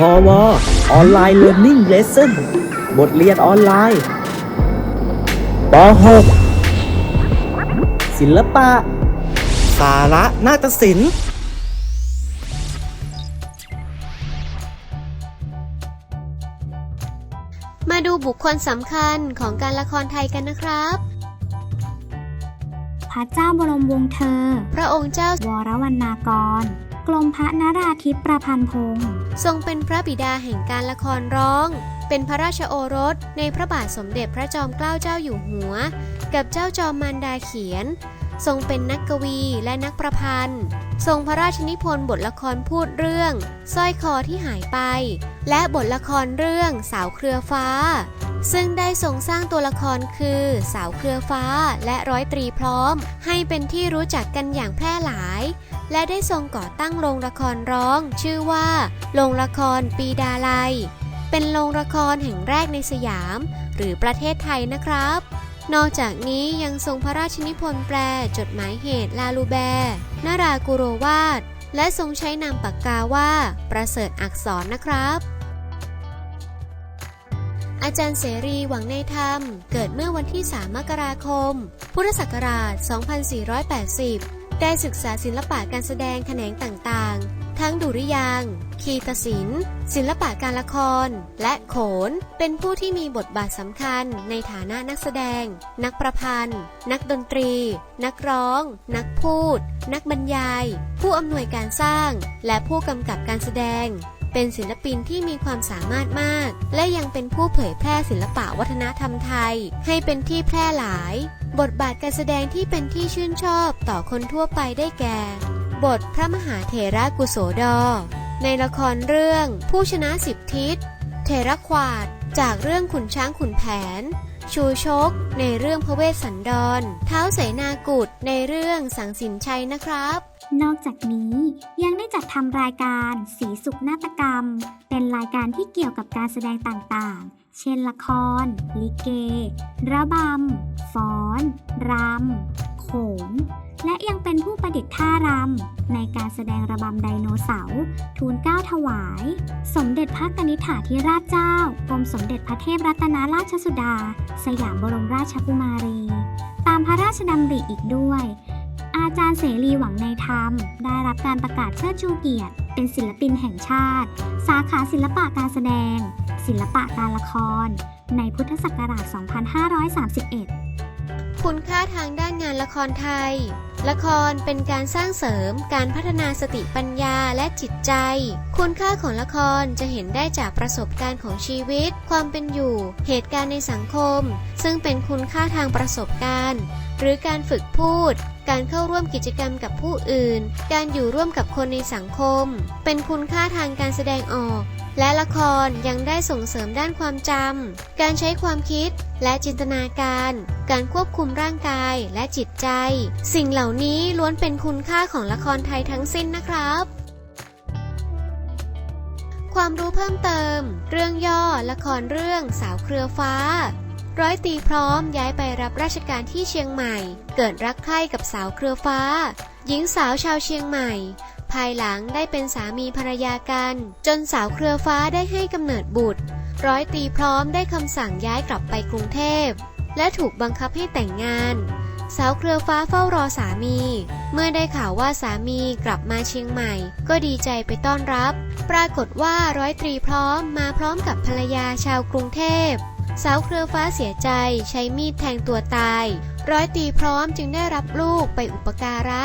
พอวออนไลน์เรียน i ิ g เลส s o n บทเรียนออนไลน์ป .6 ศิลปะ สาระนาฏศิลป์มาดูบุคคลสำคัญของการละครไทยกันนะครับ พระเจ้าบรมวงศ์เธอ พระองค์เจ้าวรวรรณากร กรมพระนราธิปประพันธ์พงศ์ทรงเป็นพระบิดาแห่งการละครร้อง เป็นพระราชโอรสในพระบาทสมเด็จพระจอมเกล้าเจ้าอยู่หัว กับเจ้าจอมมารดาเขียน ทรงเป็นนักกวีและนักประพันธ์ ทรงพระราชนิพนธ์บทละครพูดเรื่องสร้อยคอที่หายไป และบทละครเรื่องสาวเครือฟ้า ซึ่งได้ทรงสร้างตัวละครคือสาวเครือฟ้าและร้อยตรีพร้อม ให้เป็นที่รู้จักกันอย่างแพร่หลาย และได้ทรงก่อตั้งโรงละครร้อง ชื่อว่า โรงละครปีดาลัย เป็นโรงละครแห่งแรกในสยาม หรือประเทศไทยนะครับ นอกจากนี้ยังทรงพระราชนิพนธ์แปลจดหมายเหตุลาลูแบร์นารากุโรวาดและทรงใช้นามปากกาว่า ประเสริฐอักษรนะครับอาจารย์เสรีหวังในธรรม เกิดเมื่อวันที่ 3 มกราคม พุทธศักราช 2480 ได้ศึกษาศิลปะการแสดงแขนงต่างๆ ทั้งดุริยางค์คีตศิลป์ ศิลปะการละคร และโขน เป็นผู้ที่มีบทบาทสำคัญในฐานะนักแสดง นักประพันธ์ นักดนตรี นักร้อง นักพูด นักบรรยาย ผู้อำนวยการสร้าง และผู้กำกับการแสดง เป็นศิลปินที่มีความสามารถมาก และยังเป็นผู้เผยแพร่ศิลปะวัฒนธรรมไทย ให้เป็นที่แพร่หลาย บทบาทการแสดงที่เป็นที่ชื่นชอบต่อคนทั่วไปได้แก่ บทพระมหาเถระกุโสดอ ในละครเรื่องผู้ชนะสิบทิศเทระควาดจากเรื่องขุนช้างขุนแผน ชูชก ในเรื่องพระเวสสันดร เท้าเสนากุฎในเรื่องสังสินชัยนะครับ นอกจากนี้ยังได้จัดทำรายการสีสุขนาฏกรรม เป็นรายการที่เกี่ยวกับการแสดงต่างๆ เช่นละคร ลิเก ระบำฟ้อน รำ โขน และยังเป็นผู้ประดิษฐ์ท่ารำ ในการแสดงระบำไดโนเสาร์ทูลเก้าถวาย สมเด็จพระกนิษฐาธิราชเจ้ากรมสมเด็จพระเทพรัตนราชสุดา สยามบรมราชกุมารี ตามพระราชดำริอีกด้วย อาจารย์เสรีหวังในธรรม ได้รับการประกาศเชิดชูเกียรติ เป็นศิลปินแห่งชาติ สาขาศิลปะการแสดง ศิลปะการละคร ในพุทธศักราช 2531 คุณค่าทางด้านงานละครไทย ละครเป็นการสร้างเสริมการพัฒนาสติปัญญาและจิตใจ คุณค่าของละครจะเห็นได้จากประสบการณ์ของชีวิต ความเป็นอยู่ เหตุการณ์ในสังคม ซึ่งเป็นคุณค่าทางประสบการณ์ หรือการฝึกพูด การเข้าร่วมกิจกรรมกับผู้อื่น การอยู่ร่วมกับคนในสังคม เป็นคุณค่าทางการแสดงออก และละครยังได้ส่งเสริมด้านความจำ การใช้ความคิดและจินตนาการ การควบคุมร่างกายและจิตใจ สิ่งเหล่านี้ล้วนเป็นคุณค่าของละครไทยทั้งสิ้นนะครับความรู้เพิ่มเติม เรื่องย่อละครเรื่องสาวเครือฟ้า ร้อยตีพร้อมย้ายไปรับราชการที่เชียงใหม่ เกิดรักใคร่กับสาวเครือฟ้า หญิงสาวชาวเชียงใหม่ ภายหลังได้เป็นสามีภรรยากัน จนสาวเครือฟ้าได้ให้กำเนิดบุตร ร้อยตีพร้อมได้คำสั่งย้ายกลับไปกรุงเทพ และถูกบังคับให้แต่งงาน สาวเครือฟ้าเฝ้ารอสามี เมื่อได้ข่าวว่าสามีกลับมาเชียงใหม่ ก็ดีใจไปต้อนรับ ปรากฏว่าร้อยตรีพร้อมมาพร้อมกับภรรยาชาวกรุงเทพ สาวเครือฟ้าเสียใจใช้มีดแทงตัวตาย ร้อยตีพร้อมจึงได้รับลูกไปอุปการะ